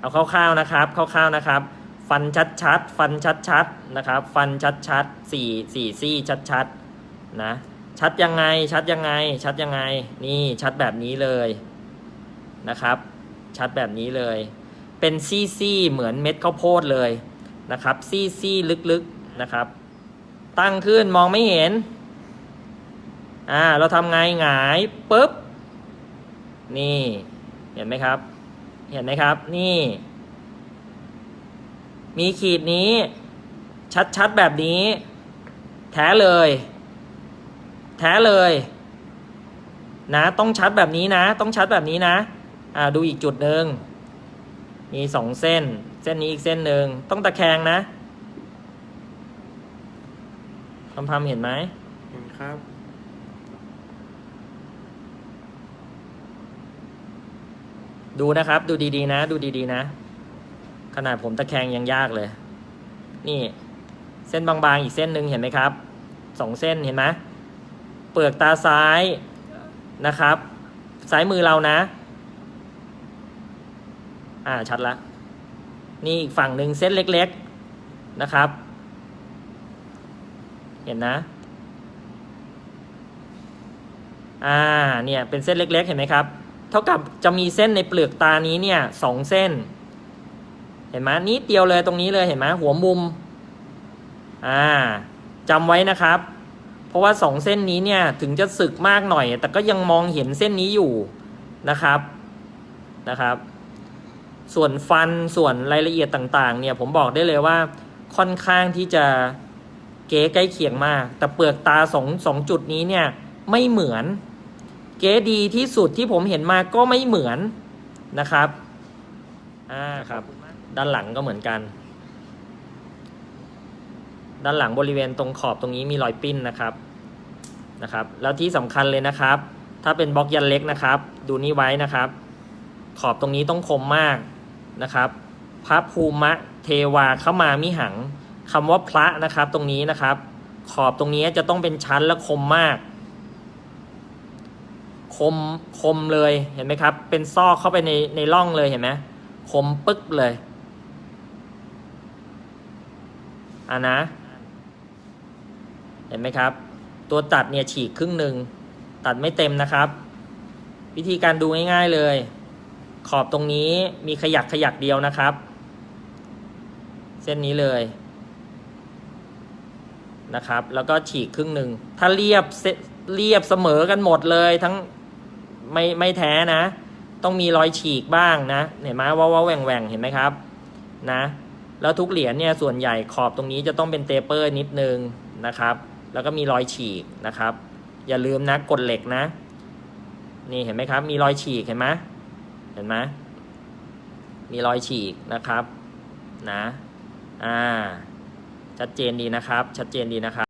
เอาคร่าวๆนะครับคร่าวๆนะครับ ฟันชัดๆฟันชัดๆนะครับ ฟันชัดๆสี่สี่ซี่ชัดๆนะชัดยังไงชัดยังไง ชัดยังไง นี่ชัดแบบนี้เลยนะครับ ชัดแบบนี้เลย เป็นซี่ๆเหมือนเม็ดข้าวโพดเลยนะครับ ซี่ๆลึกๆนะครับ ตั้งขึ้นมองไม่เห็นอ่าเราทำไงหงายปุ๊บนี่ เห็นไหมครับ เห็นไหมครับ นี่ มีขีดนี้ ชัดๆ แบบนี้ แท้เลย แท้เลย นะ ต้องชัดแบบนี้นะ ต้องชัดแบบนี้นะ อ่า ดูอีกจุดหนึ่ง มีสองเส้น เส้นนี้อีกเส้นหนึ่ง ต้องตะแคงนะคำพามเห็นไหม เห็นครับ ดูนะครับ ดูดีๆนะ ดูดีๆนะ ขนาดผมตะแคงยังยากเลย นี่ เส้นบางๆอีกเส้นหนึ่งเห็นไหมครับสองเส้นเห็นไหมเปลือกตาซ้ายนะครับ ซ้ายมือเรานะ อ่าชัดละ นี่อีกฝั่งหนึ่งเส้นเล็ก ๆนะครับ เห็นนะอ่าเนี่ยเป็นเส้นเล็ก ๆ เห็นไหมครับ เท่ากับจะมีเส้นในเปลือกตานี้เนี่ยสองเส้น เห็นไหมนิดเดียวเลยตรงนี้เลยเห็นไหมหัวมุม อ่าจำไว้นะครับ เพราะว่าสองเส้นนี้เนี่ยถึงจะสึกมากหน่อย แต่ก็ยังมองเห็นเส้นนี้อยู่นะครับนะครับ ส่วนฟันส่วนรายละเอียดต่างๆ เนี่ยผมบอกได้เลยว่าค่อนข้างที่จะเก๋ใกล้เคียงมาก แต่เปลือกตาสองสองจุดนี้เนี่ยไม่เหมือน เก๋ดีที่สุดที่ผมเห็นมาก็ไม่เหมือนนะครับอ่าครับ ด้านหลังก็เหมือนกัน ด้านหลังบริเวณตรงขอบตรงนี้มีรอยปิ้นนะครับนะครับ แล้วที่สำคัญเลยนะครับ ถ้าเป็นบล็อกยันเล็กนะครับ ดูนี่ไว้นะครับ ขอบตรงนี้ต้องคมมากนะครับ พระภูมะเทวาเข้ามามิหังคำว่าพระนะครับตรงนี้นะครับ ขอบตรงนี้จะต้องเป็นชั้นและคมมาก คมคมเลยเห็นไหมครับ เป็นซอกเข้าไปในในร่องเลยเห็นไหมคมปึ๊กเลยอ่านะ เห็นไหมครับ ตัวตัดเนี่ยฉีกครึ่งหนึ่งตัดไม่เต็มนะครับ วิธีการดูง่ายๆเลย ขอบตรงนี้มีขยักขยักเดียวนะครับ เส้นนี้เลยนะครับ แล้วก็ฉีกครึ่งหนึ่งถ้าเรียบเรียบเสมอกันหมดเลยทั้ง ไม่ไม่แท้นะ ต้องมีรอยฉีกบ้างนะเห็นไหมว่าว่าแหว่งแหว่งเห็นไหมครับนะแล้วทุกเหรียญเนี่ยส่วนใหญ่ขอบตรงนี้จะต้องเป็นเตเปอร์นิดนึงนะครับ แล้วก็มีรอยฉีกนะครับ อย่าลืมนะกดเหล็กนะ นี่เห็นไหมครับ มีรอยฉีกเห็นไหมเห็นไหมมีรอยฉีกนะครับนะอ่าชัดเจนดีนะครับ ชัดเจนดีนะครับ